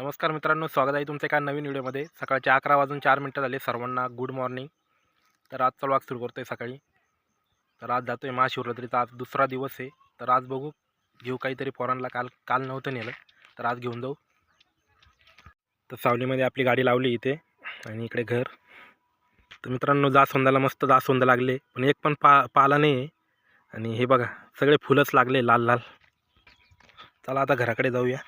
नमस्कार मित्रांनो स्वागत आहे तुमचं एका नवीन व्हिडिओमध्ये. सकाळचे अकरा वाजून चार मिनटं झाले सर्वांना गुड मॉर्निंग तर आजचा व्लॉग सुरू करतो आहे सकाळी. तर आज जातो आहे महाशिवरात्रीचा आज दुसरा दिवस आहे. तर आज बघू घेऊ काहीतरी पोरांना काल काल नव्हतं नेलं तर आज घेऊन जाऊ. तर सावलीमध्ये आपली गाडी लावली इथे आणि इकडे घर. तर मित्रांनो जास्वंदाला मस्त जास्वंद लागले पण एक पण पा पाला नाही आहे आणि हे बघा सगळे फुलंच लागले लाल लाल. चला आता घराकडे जाऊया.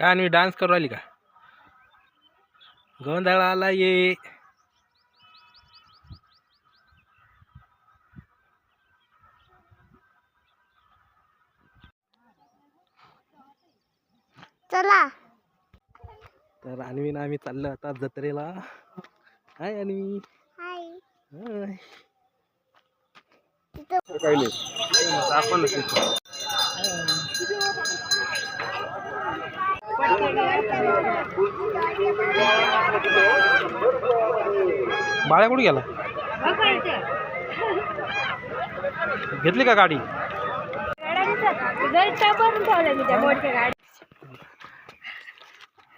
काय आणि डान्स करू राहिली का? गोंधळाला ये. चला. तर अन्वी ना आम्ही चाललो आता जत्रेला. काय अन्वी हाय. हाय. तिथं काही नाही. आपण बाळ्या कुठे गेला? घेतली का गाडी?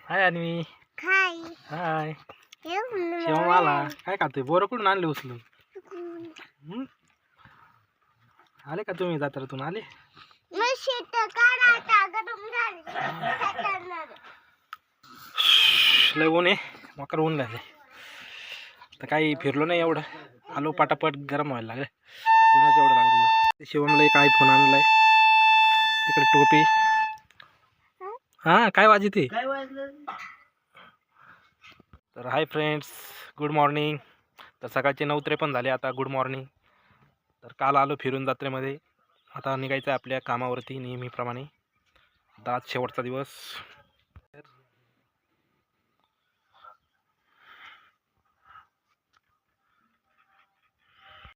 हाय अन्वी. हाय. शिवम आला. काय खातोय? बोरं कुठून आणले उचलून? आले का तुम्ही जत्रेतून? आले मग शेत काढा आता गरम झाली लय ऊन आहे मकर ऊन झाले तर काही फिरलो नाही एवढं. आलो पटापट गरम व्हायला लागले ऊनच एवढं लागलं शिवमला एक आयफोन आणलाय. इकडे टोपी. हां काय वाजते तर हाय फ्रेंड्स गुड मॉर्निंग तर सकाळचे नऊ त्रेपन्न झाले आता गुड मॉर्निंग तर काल आलो फिरून जत्रेमध्ये. आता निघायचं आहे आपल्या कामावरती नेहमीप्रमाणे. आता आज शेवटचा दिवस.